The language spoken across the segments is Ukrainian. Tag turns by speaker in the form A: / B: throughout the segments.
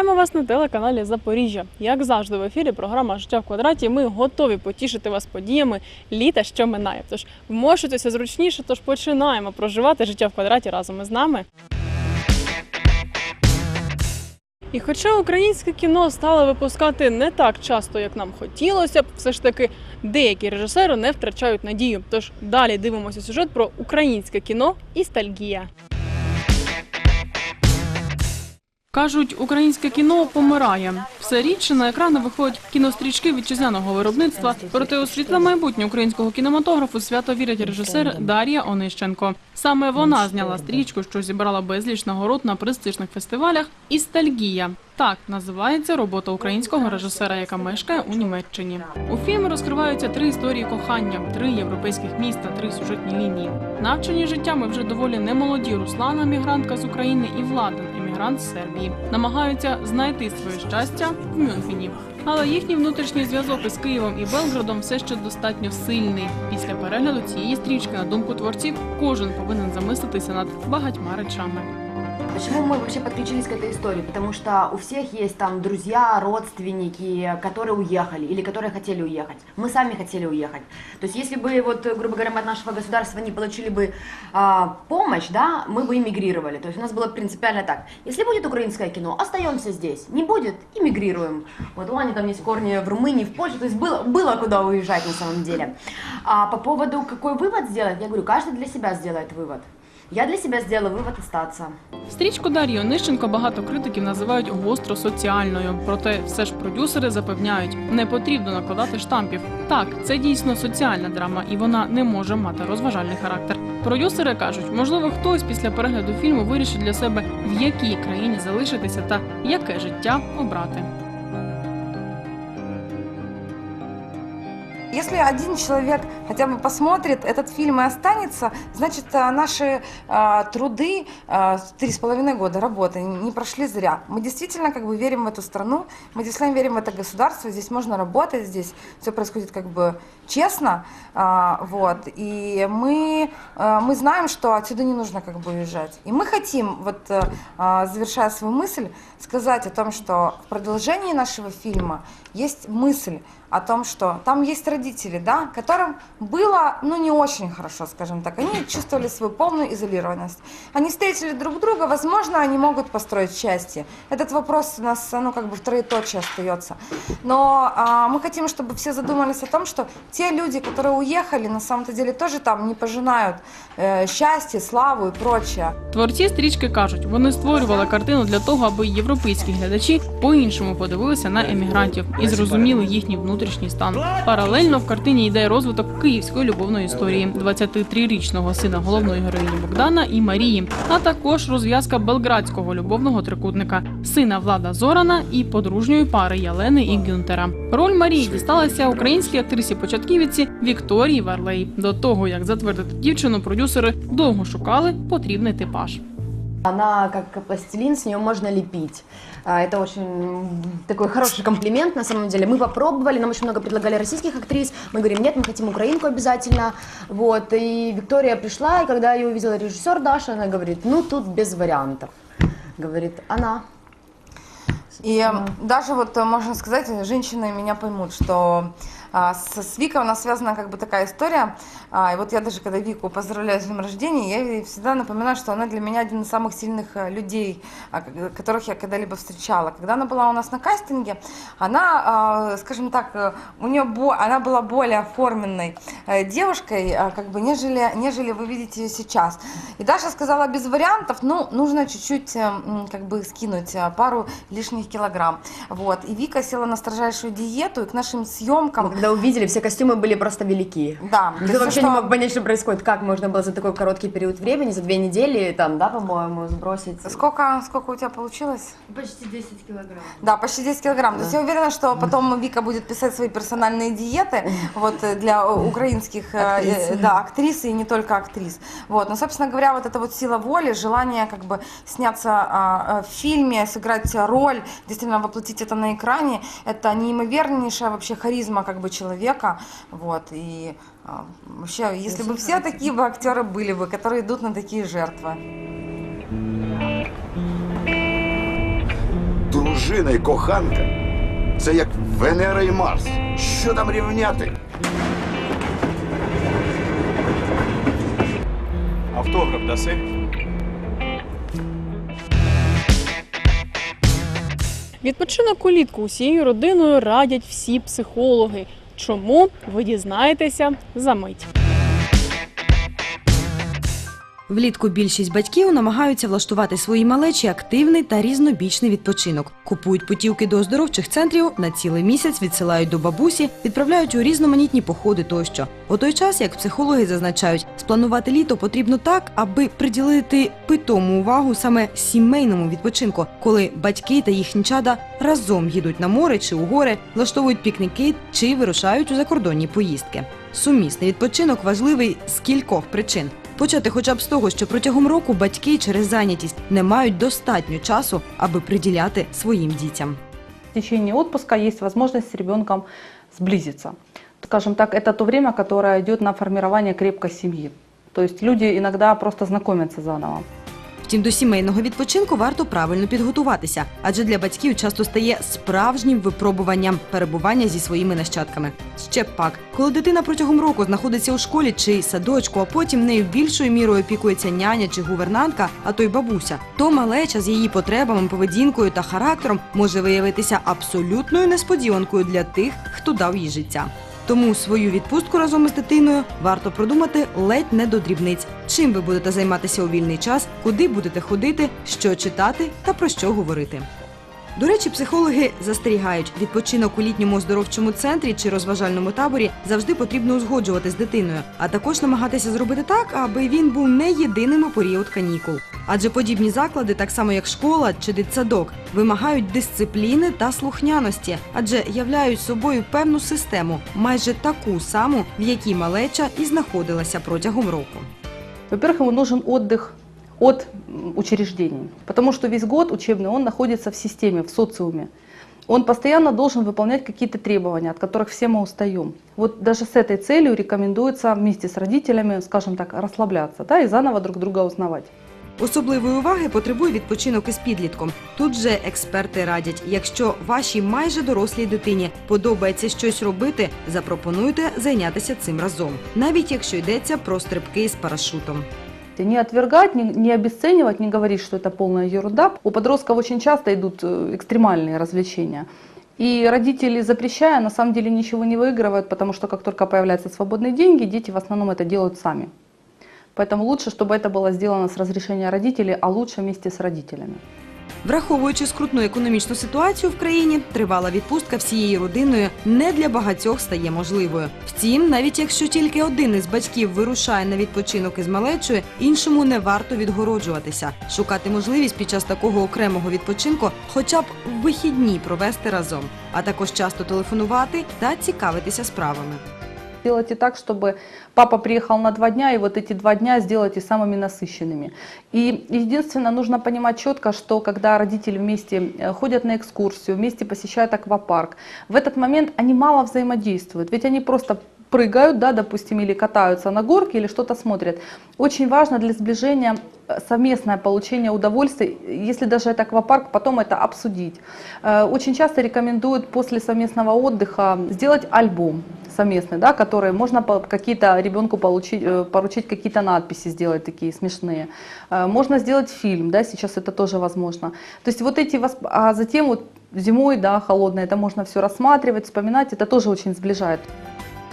A: Вітаємо вас на телеканалі Запоріжжя. Як завжди, в ефірі програма Життя в квадраті. Ми готові потішити вас подіями літа, що минає. Тож вмощуйтеся зручніше, тож починаємо проживати життя в квадраті разом із нами. І хоча українське кіно стало випускати не так часто, як нам хотілося б, все ж таки деякі режисери не втрачають надію. Тож далі дивимося сюжет про українське кіно «Істальгія». Кажуть, українське кіно помирає. Все рідше на екрани виходять кінострічки вітчизняного виробництва. Проте у світле майбутнє українського кінематографу свято вірить режисер Дар'я Онищенко. Саме вона зняла стрічку, що зібрала безліч нагород на престижних фестивалях. Істальгія так називається робота українського режисера, яка мешкає у Німеччині. У фільмі розкриваються три історії кохання, три європейських міста, три сюжетні лінії. Навчені життями вже доволі немолоді Руслана, мігрантка з України, і Владен, емігрант Сербії, намагаються знайти своє щастя в Мюнхені. Але їхній внутрішній зв'язок із Києвом і Белградом все ще достатньо сильний. Після перегляду цієї стрічки, на думку творців, кожен повинен замислитися над багатьма речами.
B: Почему мы вообще подключились к этой истории? Потому что у всех есть там друзья, родственники, которые уехали или которые хотели уехать. Мы сами хотели уехать. То есть если бы, вот, грубо говоря, мы от нашего государства не получили бы а, помощь, да, мы бы эмигрировали. То есть у нас было принципиально так. Если будет украинское кино, остаемся здесь. Не будет, эмигрируем. Вот у Ани там есть корни в Румынии, в Польше. То есть было, было куда уезжать на самом деле. А по поводу, какой вывод сделать, я говорю, каждый для себя сделает вывод. Я для себя сделала вывод остаться.
A: Стрічку Дар'ї Онищенко багато критиків називають гостро соціальною. Проте все ж продюсери запевняють, не потрібно накладати штампів. Так, це дійсно соціальна драма, і вона не може мати розважальний характер. Продюсери кажуть, можливо, хтось після перегляду фільму вирішить для себе, в якій країні залишитися та яке життя обрати.
C: Если один человек хотя бы посмотрит этот фильм и останется, значит, а, наши а, труды а, три с половиной года работы не прошли зря. Мы действительно как бы верим в эту страну, мы действительно верим в это государство, здесь можно работать, здесь все происходит как бы честно, а, вот, и мы, а, мы знаем, что отсюда не нужно как бы уезжать. И мы хотим, вот, э, а, завершая свою мысль, сказать о том, что в продолжении нашего фильма есть мысль о том, что там есть родители, да, которым было, ну, не очень хорошо, скажем так. Они чувствовали свою полную изолированность. Они встретили друг друга, возможно, они могут построить счастье. Этот вопрос у нас, ну, как бы в троеточие остается. Но а, мы хотим, чтобы все задумались о том, что те люди, которые уехали, на самом-то деле тоже там не пожинают э, счастье, славу и прочее.
A: Творці стрічки кажуть, вони створювали картину для того, аби європейські глядачі по-іншому подивилися на емігрантів і зрозуміли їхній внутрішній стан. Паралельно в картині йде розвиток київської любовної історії 23-річного сина головної героїні Богдана і Марії, а також розв'язка белградського любовного трикутника сина Влада Зорана і подружньої пари Ялени і Гюнтера. Роль Марії дісталася українській актрисі початківіці Вікторії Варлей. До того як затвердити дівчину, продюсери довго шукали потрібний типаж.
B: Она как пластилин, с нее можно лепить. А, Это очень такой хороший комплимент на самом деле. Мы попробовали, нам очень много предлагали российских актрис. Мы говорим, нет, мы хотим украинку обязательно. Вот. И Виктория пришла, и когда ее увидела режиссер Даша, она говорит, ну тут без вариантов. Говорит, она.
C: И э, даже вот э, можно сказать, женщины меня поймут, что с, с Викой у нас связана как бы такая история. А, и вот я даже когда Вику поздравляю с днем рождения, я ей всегда напоминаю, что она для меня один из самых сильных э, людей, а, к- которых я когда-либо встречала. Когда она была у нас на кастинге, она, а, скажем так, э, у нее она была более форменной э, девушкой, а, как бы, нежели, нежели вы видите ее сейчас. И Даша сказала без вариантов, ну, нужно чуть-чуть, э, м, как бы, скинуть э, пару лишних килограмм. Вот. И Вика села на строжайшую диету, и к нашим съемкам,
B: Когда увидели, все костюмы были просто велики.
C: да,
B: Никто
C: есть
B: вообще
C: то,
B: не
C: что-
B: мог понять, что происходит. Как можно было за такой короткий период времени, за две недели, там, да, по-моему, сбросить?
C: Сколько, сколько у тебя получилось?
D: Почти 10 килограмм.
C: Да, почти 10 килограмм. То есть я уверена, что потом Вика будет писать свои персональные диеты вот, э, для э, украинских э,
B: Актрис.
C: э, да, актрис и не только актрис. Вот. Но, собственно говоря, вот эта вот сила воли, желание как бы сняться а, а, в фильме, сыграть роль, действительно воплотить это на экране, это неимовернейшая вообще харизма как бы человека. Вот. И а, вообще, если бы все такие бы актеры были бы, которые идут на такие жертвы.
E: Дуже
D: дружина і коханка це як Венера і Марс. Що там рівняти?
E: Автограф даси?
A: Відпочинок улітку усією родиною радять всі психологи. Чому ви дізнаєтеся за мить?
F: Влітку більшість батьків намагаються влаштувати своїй малечі активний та різнобічний відпочинок. Купують путівки до оздоровчих центрів, на цілий місяць відсилають до бабусі, відправляють у різноманітні походи тощо. У той час, як психологи зазначають, спланувати літо потрібно так, аби приділити питому увагу саме сімейному відпочинку, коли батьки та їхні чада разом їдуть на море чи у гори, влаштовують пікніки чи вирушають у закордонні поїздки. Сумісний відпочинок важливий з кількох причин. Почати хоча б з того, що протягом року батьки через зайнятість не мають достатньо часу, аби приділяти своїм дітям.
G: В течение отпуска есть возможность с ребенком сблизиться. Скажем так, это то время, которое идет на формирование крепкой семьи. То есть люди иногда просто знакомятся заново.
F: Втім, до сімейного відпочинку варто правильно підготуватися, адже для батьків часто стає справжнім випробуванням перебування зі своїми нащадками. Ще пак, коли дитина протягом року знаходиться у школі чи садочку, а потім нею більшою мірою опікується няня чи гувернантка, а то й бабуся, то малеча з її потребами, поведінкою та характером може виявитися абсолютною несподіванкою для тих, хто дав їй життя. Тому свою відпустку разом із дитиною варто продумати ледь не до дрібниць. Чим ви будете займатися у вільний час, куди будете ходити, що читати та про що говорити. До речі, психологи застерігають, відпочинок у літньому оздоровчому центрі чи розважальному таборі завжди потрібно узгоджувати з дитиною, а також намагатися зробити так, аби він був не єдиним у період канікул. Адже подібні заклади, так само як школа чи дитсадок, вимагають дисципліни та слухняності, адже являють собою певну систему, майже таку саму, в якій малеча і знаходилася протягом року.
G: Во-первых, ему нужен отдых от м, учреждений, потому что весь год учебный он находится в системе, в социуме. Он постоянно должен выполнять какие-то требования, от которых все мы устаем. Вот даже с этой целью рекомендуется вместе с родителями, скажем так, расслабляться да, и заново друг друга узнавать.
F: Особливої уваги потребує відпочинок із підлітком. Тут же експерти радять, якщо вашій майже дорослій дитині подобається щось робити, запропонуйте зайнятися цим разом, навіть якщо йдеться про стрибки з парашутом.
G: И Не отвергать, не, не обесценивать, не говорить, что это полная ерунда. У подростков очень часто идут э, экстремальные развлечения. И родители, запрещая, на самом деле ничего не выигрывают, потому что как только появляются свободные деньги, дети в основном это делают сами. Поэтому лучше, чтобы это было сделано с разрешения родителей, а лучше вместе с родителями.
F: Враховуючи скрутну економічну ситуацію в країні, тривала відпустка всією родиною не для багатьох стає можливою. Втім, навіть якщо тільки один із батьків вирушає на відпочинок із малечою, іншому не варто відгороджуватися, шукати можливість під час такого окремого відпочинку, хоча б в вихідні провести разом, а також часто телефонувати та цікавитися справами.
G: Сделайте так, чтобы папа приехал на два дня, и вот эти два дня сделайте самыми насыщенными. И единственное, нужно понимать четко, что когда родители вместе э, ходят на экскурсию, вместе посещают аквапарк, в этот момент они мало взаимодействуют, ведь они просто прыгают, да, допустим, или катаются на горке, или что-то смотрят. Очень важно для сближения э, совместное получение удовольствия, если даже это аквапарк, потом это обсудить. Э, Очень часто рекомендуют после совместного отдыха сделать альбом совместный, да, который можно какие-то ребенку получить, э, поручить какие-то надписи сделать такие смешные. Можно сделать фильм, да, сейчас это тоже возможно. То есть вот эти, а затем вот зимой, да, холодно, это можно все рассматривать, вспоминать, это тоже очень сближает.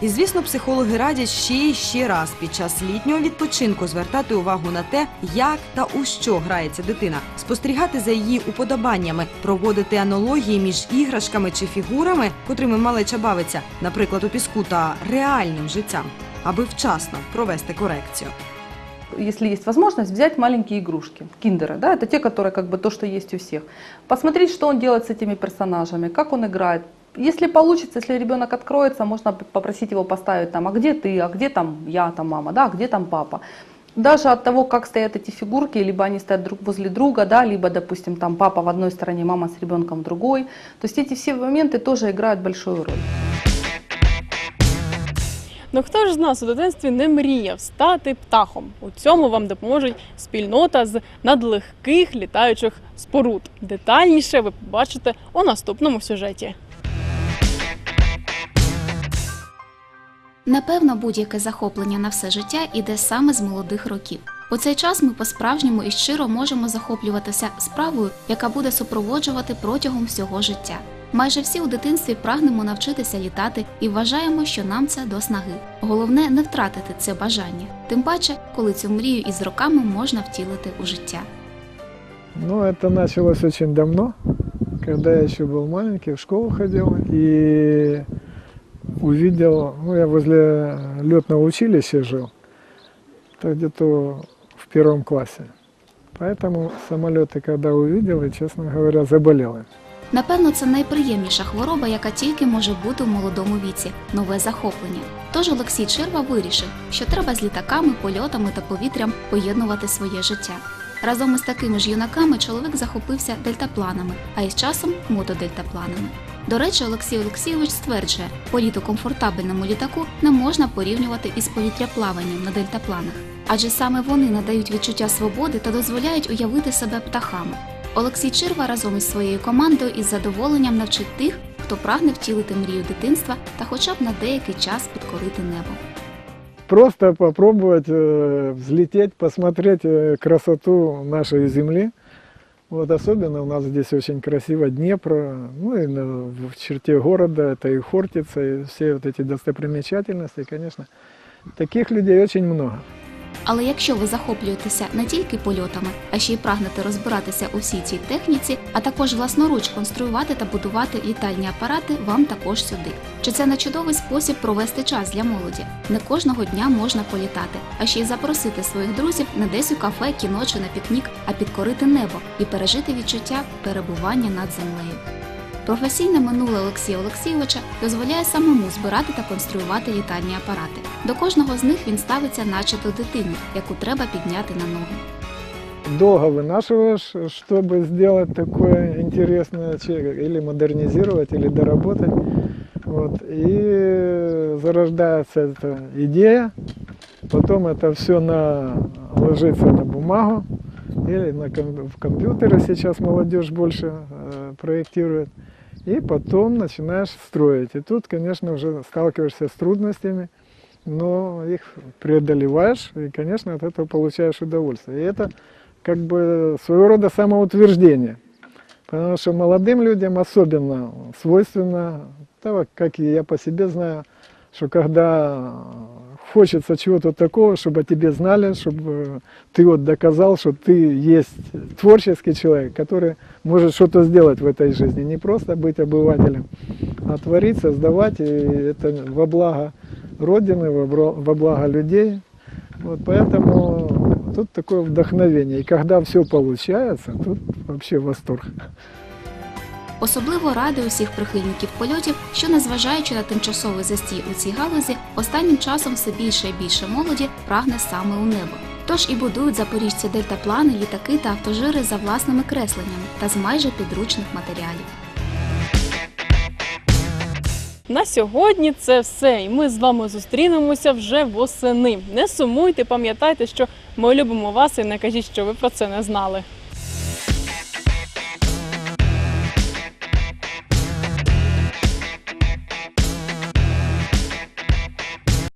F: І звісно, психологи радять ще і ще раз під час літнього відпочинку звертати увагу на те, як та у що грається дитина, спостерігати за її уподобаннями, проводити аналогії між іграшками чи фігурами, котрими малеча бавиться, наприклад, у піску та реальним життям, аби вчасно провести корекцію.
G: если есть возможность, взять маленькие игрушки, киндеры, да, это те, которые как бы то, что есть у всех. Посмотреть, что он делает с этими персонажами, как он играет. Если получится, если ребенок откроется, можно п- попросить его поставить там, а где ты, а где там я, там мама, да, а где там папа. Даже от того, как стоят эти фигурки, либо они стоят друг возле друга, да, либо, допустим, там папа в одной стороне, мама с ребенком в другой. То есть эти все моменты тоже играют большую роль.
A: Ну хто ж з нас у дитинстві не мріяв стати птахом? У цьому вам допоможуть спільнота з надлегких літаючих споруд. Детальніше ви побачите у наступному сюжеті.
E: Напевно, будь-яке захоплення на все життя іде саме з молодих років. У цей час ми по-справжньому і щиро можемо захоплюватися справою, яка буде супроводжувати протягом всього життя. Майже всі у дитинстві прагнемо навчитися літати і вважаємо, що нам це до снаги. Головне не втратити це бажання, тим паче, коли цю мрію із роками можна втілити у життя.
H: Ну, это началось очень давно, когда я еще был маленький, в школу ходил и увидел, ну, я возле летного училища жил, это где-то в первом классе. Поэтому самолеты, когда увидел, и, честно говоря, заболел им.
E: Напевно, це найприємніша хвороба, яка тільки може бути у молодому віці нове захоплення. Тож Олексій Чирва вирішив, що треба з літаками, польотами та повітрям поєднувати своє життя. Разом із такими ж юнаками чоловік захопився дельтапланами, а із часом мотодельтапланами. До речі, Олексій Олексійович стверджує, політ у комфортабельному літаку не можна порівнювати із повітряплаванням на дельтапланах, адже саме вони надають відчуття свободи та дозволяють уявити себе птахами. Олексій Чирва разом із своєю командою із задоволенням навчить тих, хто прагне втілити мрію дитинства та хоча б на деякий час підкорити небо.
H: Просто попробовать э, взлететь, э, красоту нашей земли. Вот особенно у нас здесь очень красиво Днепр, ну и в черте города это и Хортица, и все вот эти достопримечательности, конечно. Таких людей очень много.
E: Але якщо ви захоплюєтеся не тільки польотами, а ще й прагнете розбиратися у всій цій техніці, а також власноруч конструювати та будувати літальні апарати, вам також сюди. Чи це не чудовий спосіб провести час для молоді? Не кожного дня можна політати, а ще й запросити своїх друзів не десь у кафе, кіно чи на пікнік, а підкорити небо і пережити відчуття перебування над землею. Професійне минуле Олексія Олексійовича дозволяє самому збирати та конструювати літальні апарати. До кожного з них він ставиться наче до дитини, яку треба підняти на ноги.
H: Долго вынашиваешь, чтобы сделать такое интересное, че- или модернизировать, или доработать. Вот. И зарождается эта идея, потом это все на, ложится на бумагу, или на ком- в компьютеры сейчас молодежь больше э, проектирует. И потом начинаешь строить. И тут, конечно, уже сталкиваешься с трудностями, но их преодолеваешь, и, конечно, от этого получаешь удовольствие. И это как бы своего рода самоутверждение. Потому что молодым людям особенно свойственно, вот как я по себе знаю, что когда хочется чего-то такого, чтобы о тебе знали, чтобы ты вот доказал, что ты есть творческий человек, который может что-то сделать в этой жизни, не просто быть обывателем, а творить, создавать, и это во благо Родины, во благо людей. Вот поэтому тут такое вдохновение. И когда все получается, тут вообще восторг.
E: Особливо радий усіх прихильників польотів, що незважаючи на тимчасовий застій у цій галузі, останнім часом все більше і більше молоді прагне саме у небо. Тож і будують запоріжці дельтаплани, літаки та автожири за власними кресленнями та з майже підручних матеріалів.
A: На сьогодні це все, і ми з вами зустрінемося вже восени. Не сумуйте, пам'ятайте, що ми любимо вас і не кажіть, що ви про це не знали.